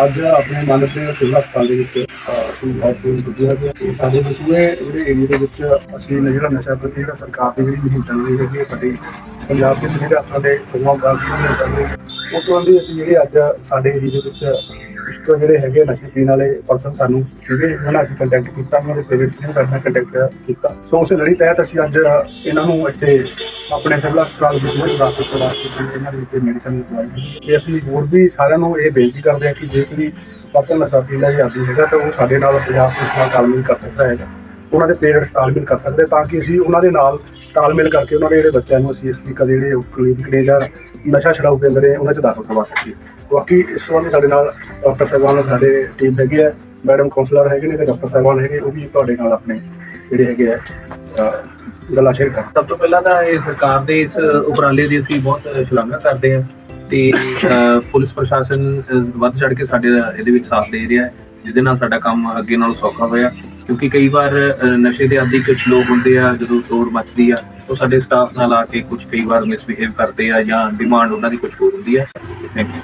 ਅੱਜ ਆਪਣੇ ਮਾਨਵਤੇ ਸਿਵਲ ਹਸਪਤਾਲ ਦੇ ਵਿੱਚ ਅਹ, ਅਸੀਂ ਹਸਪਤਾਲ ਦੁੱਧਿਆ ਗਿਆ ਸਾਡੇ ਬਸੂਏ ਜਿਹੜੇ ਏਰੀਆ ਦੇ ਵਿੱਚ ਅਸੀਂ ਜਿਹੜਾ ਨਸ਼ਾ ਪ੍ਰਤੀ ਜਿਹੜਾ ਸਰਕਾਰ ਦੀ ਜਿਹੜੀ ਮੁਹਿੰਮ ਚੱਲ ਰਹੀ ਹੈਗੀ ਹੈ ਸਾਡੀ ਪੰਜਾਬ ਦੇ ਸਾਰੇ ਰਾਤਾਂ ਦੇ ਪ੍ਰੋਗਰਾਮ ਗਾਰਡ ਚੱਲ ਰਹੀ ਉਸ ਸੰਬੰਧੀ ਅਸੀਂ ਜਿਹੜੇ ਅੱਜ ਸਾਡੇ ਏਰੀਆ ਦੇ ਵਿੱਚ ਕੁਝ ਜਿਹੜੇ ਹੈਗੇ ਨਸ਼ੇ ਪੀਣ ਵਾਲੇ ਪਰਸਨ ਸਾਨੂੰ ਸੀਗੇ ਉਹਨਾਂ ਨਾਲ ਅਸੀਂ ਕੰਟੈਕਟ ਕੀਤਾ ਉਹਨਾਂ ਦੇ ਪੇਰੈਂਟਸ ਨੇ ਸਾਡੇ ਨਾਲ ਕੰਟੈਕਟ ਕੀਤਾ। ਸੋ ਉਸ ਲੜੀ ਤਹਿਤ ਅਸੀਂ ਅੱਜ ਇਹਨਾਂ ਨੂੰ ਇੱਥੇ ਆਪਣੇ ਸਿਵਲ ਹਸਪਤਾਲ ਵਿੱਚ ਕੋਈ ਰਾਤ ਤੋਂ ਰਾਤ ਤੱਕ ਇਹਨਾਂ ਦੇ ਮੈਡੀਸਨ ਦਵਾਈ ਹੈ ਤੇ ਅਸੀਂ ਹੋਰ ਵੀ ਸਾਰਿਆਂ ਨੂੰ ਇਹ ਬੇਨਤੀ ਕਰਦੇ ਹਾਂ ਕਿ ਜੇ ਕੋਈ ਪਰਸਨ ਨਸ਼ਾ ਪੀਣ ਦਾ ਆਦੀ ਹੈਗਾ, ਤਾਂ ਉਹ ਸਾਡੇ ਨਾਲ ਪੰਜਾਬ ਪੁਲਿਸ ਨਾਲ ਤਾਲਮੇਲ ਕਰ ਸਕਦਾ ਹੈਗਾ। ਉਹਨਾਂ ਦੇ ਪੇਰੈਂਟਸ ਤਾਲਮੇਲ ਕਰ ਸਕਦੇ ਤਾਂ ਕਿ ਅਸੀਂ ਉਹਨਾਂ ਦੇ ਨਾਲ ਤਾਲਮੇਲ ਕਰਕੇ ਉਹਨਾਂ ਦੇ ਜਿਹੜੇ ਬੱਚਿਆਂ ਨੂੰ ਅਸੀਂ ਇਸ ਤਰੀਕਾ ਦੇ ਜਿਹੜੇ ਕਲੀਨਿਕ ਨੇ ਜਾਂ ਨਸ਼ਾ ਛਡਾਊ ਕੇਂਦਰ ਨੇ, ਉਹਨਾਂ 'ਚ ਦਾਖਲ ਕਰਵਾ ਸਕੀਏ। ਬਾਕੀ ਇਸ ਸੰਬੰਧੀ ਸਾਡੇ ਨਾਲ ਡਾਕਟਰ ਸਾਹਿਬਾਨ ਸਾਡੇ ਟੀਮ ਹੈਗੀ ਹੈ ਮੈਡਮ ਕਾਉਂਸਲਰ ਹੈਗੇ ਨੇ ਤੇ ਡਾਕਟਰ ਸਾਹਿਬਾਨ ਹੈਗੇ, ਉਹ ਵੀ ਤੁਹਾਡੇ ਨਾਲ ਆਪਣੇ ਜਿਹੜੇ ਹੈਗੇ ਆ ਗੱਲਾਂ ਸ਼ੇਅਰ ਕਰਨ ਸਭ ਤੋਂ ਪਹਿਲਾਂ ਤਾਂ ਇਹ ਸਰਕਾਰ ਦੇ ਇਸ ਉਪਰਾਲੇ ਦੀ ਅਸੀਂ ਬਹੁਤ ਸ਼ਲਾਘਾ ਕਰਦੇ ਹਾਂ ਤੇ ਪੁਲਿਸ ਪ੍ਰਸ਼ਾਸਨ ਵੱਧ ਚੜ ਕੇ ਸਾਡੇ ਇਹਦੇ ਵਿੱਚ ਸਾਥ ਦੇ ਰਿਹਾ ਹੈ, ਜਿਹਦੇ ਨਾਲ ਸਾਡਾ ਕੰਮ ਅੱਗੇ ਨਾਲੋਂ ਸੌਖਾ ਹੋਇਆ। ਕਿਉਂਕਿ ਕਈ ਵਾਰ ਨਸ਼ੇ ਦੇ ਆਦੀ ਕੁਝ ਲੋਕ ਹੁੰਦੇ ਆ, ਜਦੋਂ ਤੋੜ ਮੱਚਦੀ ਆ, ਉਹ ਸਾਡੇ ਸਟਾਫ ਨਾਲ ਆ ਕੇ ਕੁਝ ਕਈ ਵਾਰ ਮਿਸਬਿਹੇਵ ਕਰਦੇ ਆ ਜਾਂ ਡਿਮਾਂਡ ਉਹਨਾਂ ਦੀ ਕੁਝ ਹੋਰ ਹੁੰਦੀ ਆ। Thank you